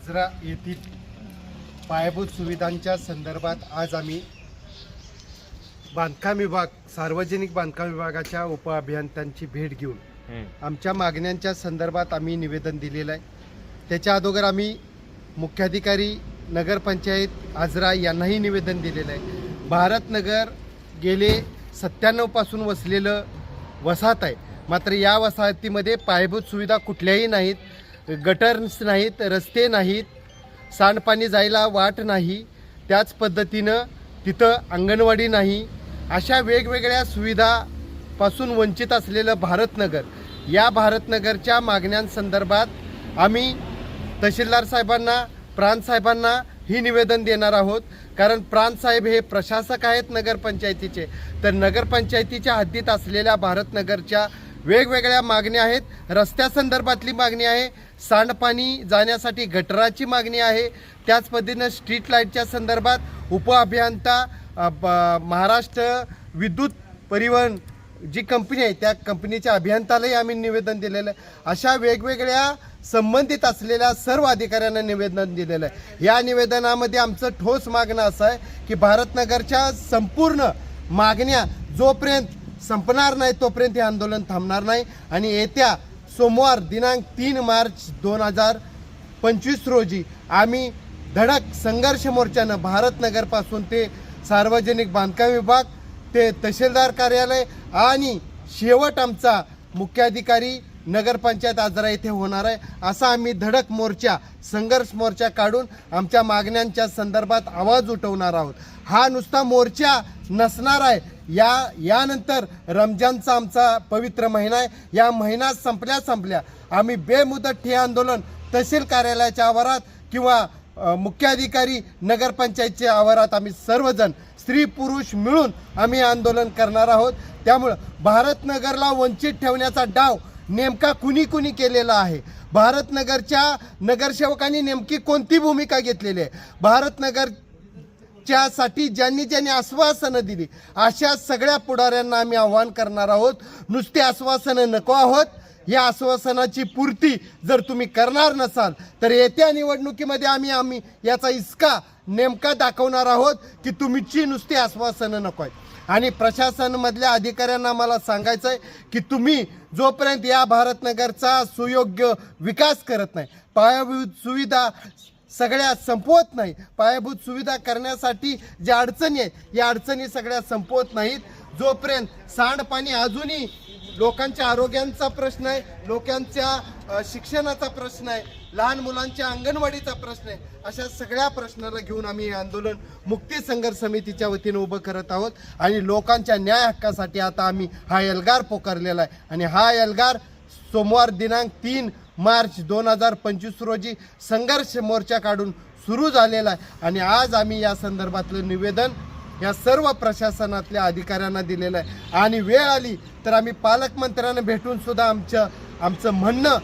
आजरा येथील पायाभूत सुविधांच्या संदर्भात आज आम्ही बांधकाम विभाग सार्वजनिक बांधकाम विभागाच्या उपअभियंत्यांची भेट घेऊन आमच्या मागण्यांच्या संदर्भात आम्ही निवेदन दिलेलं आहे. त्याच्या अगोदर आम्ही मुख्याधिकारी नगरपंचायत आजरा यांनाही निवेदन दिलेलं आहे. भारतनगर गेले सत्त्याण्णवपासून वसलेलं वसाहत आहे. मात्र या वसाहतीमध्ये पायाभूत सुविधा कुठल्याही नाहीत. गटर्स नाहीत रस्ते नाहीत सांडपाणी जायला वाट नाही. त्याच पद्धतीनं तिथं अंगणवाडी नाही. अशा वेगवेगळ्या सुविधापासून वंचित असलेलं भारतनगर या भारतनगरच्या मागण्यांसंदर्भात आम्ही तहसीलदार साहेबांना प्रांतसाहेबांना ही निवेदन देणार आहोत. कारण प्रांतसाहेब हे प्रशासक आहेत नगरपंचायतीचे. तर नगरपंचायतीच्या हद्दीत असलेल्या भारतनगरच्या वेगवेगळ्या मागण्या आहेत. रस्त्यासंदर्भातली मागणी आहे. सांडपाणी जाण्यासाठी गटराची मागणी आहे. त्याच पद्धतीनं स्ट्रीट लाईटच्या संदर्भात उपअभियंता ब- महाराष्ट्र विद्युत परिवहन जी कंपनी आहे त्या कंपनीच्या अभियंतालाही आम्ही निवेदन दिलेलं आहे. अशा वेगवेगळ्या संबंधित असलेल्या सर्व अधिकाऱ्यांना निवेदन दिलेलं आहे. या निवेदनामध्ये आमचं ठोस मागणं असं आहे की भारतनगरच्या संपूर्ण मागण्या जोपर्यंत संपणार नाही तोपर्यंत हे आंदोलन थांबणार नाही. आणि येत्या सोमवार दिनांक तीन मार्च दोन हजार पंचवीस रोजी आम्ही धडक संघर्ष मोर्चानं भारतनगरपासून ते सार्वजनिक बांधकाम विभाग ते तहसीलदार कार्यालय आणि शेवट आमचा मुख्याधिकारी नगरपंचायत आजरा येथे होणार आहे. असा आम्ही धडक मोर्चा संघर्ष मोर्चा काढून आमच्या मागण्यांच्या संदर्भात आवाज उठवणार आहोत. हा नुसता मोर्चा नसणार आहे. या यानंतर रमजानचा आमचा पवित्र महिना आहे. या महिना संपल्या संपल्या आम्ही बेमुदत ठे आंदोलन तहसील कार्यालयाच्या आवारात किंवा मुख्याधिकारी नगरपंचायतच्या आवारात आम्ही सर्वजण स्त्री पुरुष मिळून आम्ही आंदोलन करणार आहोत. त्यामुळं भारतनगरला वंचित ठेवण्याचा डाव नेमका कुणी कुणी केलेला आहे? भारतनगरच्या नगरसेवकांनी नेमकी कोणती भूमिका घेतलेली आहे? भारतनगर च्यासाठी ज्यांनी ज्यांनी आश्वासनं दिली अशा सगळ्या पुढाऱ्यांना आम्ही आव्हान करणार आहोत. नुसती आश्वासनं नको आहोत. या आश्वासनाची पूर्ती जर तुम्ही करणार नसाल तर येत्या निवडणुकीमध्ये आम्ही आम्ही याचा इस्का नेमका दाखवणार आहोत की तुमची नुसती आश्वासनं नको आहेत. आणि प्रशासनमधल्या अधिकाऱ्यांना मला सांगायचं आहे की तुम्ही जोपर्यंत या भारतनगरचा सुयोग्य विकास करत नाही पायाभूत सुविधा सगळ्या संपवत नाही पायाभूत सुविधा करण्यासाठी ज्या अडचणी आहेत या अडचणी सगळ्या संपवत नाहीत. जोपर्यंत सांडपाणी अजूनही लोकांच्या आरोग्यांचा प्रश्न आहे लोकांच्या शिक्षणाचा प्रश्न आहे लहान मुलांच्या अंगणवाडीचा प्रश्न आहे अशा सगळ्या प्रश्नाला घेऊन आम्ही हे आंदोलन मुक्ती संघर्ष समितीच्या वतीनं उभं करत आहोत आणि लोकांच्या न्याय हक्कासाठी आता आम्ही हा एल्गार पोकारलेला आहे. आणि हा एल्गार सोमवार दिनांक तीन मार्च दोन हजार पंचवीस रोजी संघर्ष मोर्चा काढून सुरू झालेला आहे. आणि आज आम्ही या संदर्भातलं निवेदन या सर्व प्रशासनातल्या अधिकाऱ्यांना दिलेलं आहे. आणि वेळ आली तर आम्ही पालकमंत्र्यांना भेटून सुद्धा आमचं आमचं म्हणणं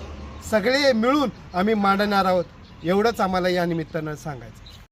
सगळे मिळून आम्ही मांडणार आहोत. एवढंच आम्हाला या निमित्तानं सांगायचं.